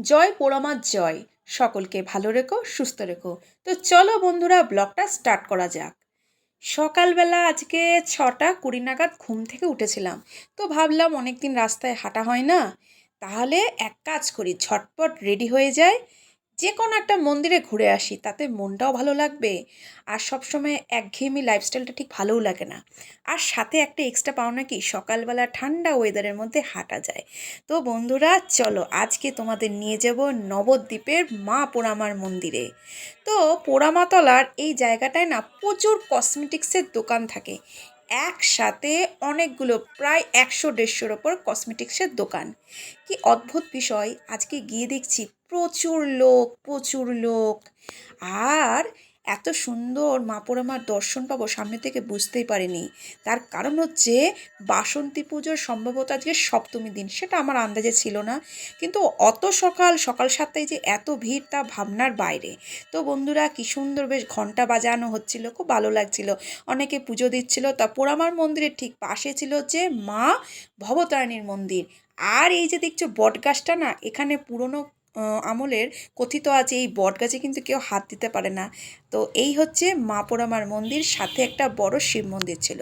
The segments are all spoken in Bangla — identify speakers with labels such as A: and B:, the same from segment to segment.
A: জয় পোড়ামার জয়। সকলকে ভালো রেখো, সুস্থ রেখো। তো চলো বন্ধুরা, ব্লগটা স্টার্ট করা যাক। সকালবেলা আজকে ছটা কুড়ি নাগাদ ঘুম থেকে উঠেছিলাম। তো ভাবলাম অনেক দিন রাস্তায় হাঁটা হয় না। তাহলে এক কাজ করি, ঝটপট রেডি হয়ে যায় যে কোনো একটা মন্দিরে ঘুরে আসি, তাতে মনটাও ভালো লাগবে। আর সবসময় একঘেয়েমি লাইফস্টাইলটা ঠিক ভালোও লাগে না। আর সাথে একটা এক্সট্রা পাওনা কি, সকালবেলা ঠান্ডা ওয়েদারের মধ্যে হাঁটা যায়। তো বন্ধুরা, চলো আজকে তোমাদের নিয়ে যাব নবদ্বীপের মা পোড়ামার মন্দিরে। তো পোড়ামাতলার এই জায়গাটায় না প্রচুর কসমেটিক্সের দোকান থাকে। একসাথে অনেকগুলো, প্রায় একশো, দেড়শোর ওপর কসমেটিক্সের দোকান। কি অদ্ভুত বিষয়! আজকে গিয়ে দেখছি প্রচুর লোক প্রচুর লোক। আর এত সুন্দর মা পোড়ামার দর্শন পাবো সামনে থেকে বুঝতেই পারিনি। তার কারণ হচ্ছে বাসন্তী পুজোর সম্ভবত আজকে সপ্তমী দিন, সেটা আমার আন্দাজে ছিল না। কিন্তু অত সকাল সকাল সাতটায় যে এত ভিড় তা ভাবনার বাইরে। তো বন্ধুরা, কি সুন্দর বেশ ঘণ্টা বাজানো হচ্ছিল, খুব ভালো লাগছিল। অনেকে পুজো দিচ্ছিল, তা পোড়ামার মন্দিরের ঠিক পাশে ছিল যে মা ভবতারিণীর মন্দির। আর এই যে দেখছ বটগাছটা না, এখানে পুরনো আমলের কথিত আছে, এই বটগাছে কিন্তু কেউ হাত দিতে পারে না। তো এই হচ্ছে মা পোড়ামার মন্দির, সাথে একটা বড় শিব মন্দির ছিল।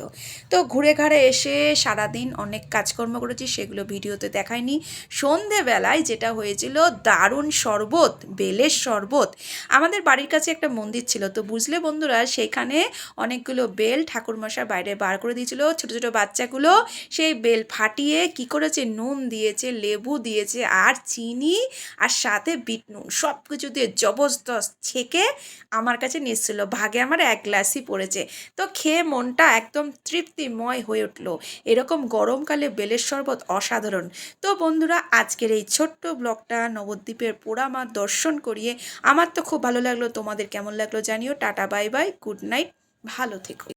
A: তো ঘুরে ঘাড়ে এসে সারাদিন অনেক কাজকর্ম করেছি, সেগুলো ভিডিওতে দেখায়নি সন্ধেবেলায় যেটা হয়েছিল, দারুণ শরবত, বেলের শরবত। আমাদের বাড়ির কাছে একটা মন্দির ছিল, তো বুঝলে বন্ধুরা, সেখানে অনেকগুলো বেল ঠাকুরমশাই বাইরে বার করে দিয়েছিল। ছোট ছোট বাচ্চাগুলো সেই বেল ফাটিয়ে কি করেছে? নুন দিয়েছে, লেবু দিয়েছে, আর চিনি, আর সাথে বিট নুন সব কিছু দিয়ে জবরদস্ত ছেঁকে আমার কাছে নিয়ে এসেছিল ভাগে আমার এক গ্লাসই পড়েছে। তো খেয়ে মনটা একদম তৃপ্তিময় হয়ে উঠল। এরকম গরমকালে বেলের শরবত অসাধারণ। তো বন্ধুরা, আজকের এই ছোট্ট ব্লগটা নবদ্বীপের পোড়ামার দর্শন করিয়ে আমার তো খুব ভালো লাগল। তোমাদের কেমন লাগল জানিও। Tata, bye bye, good night. ভালো থেকো।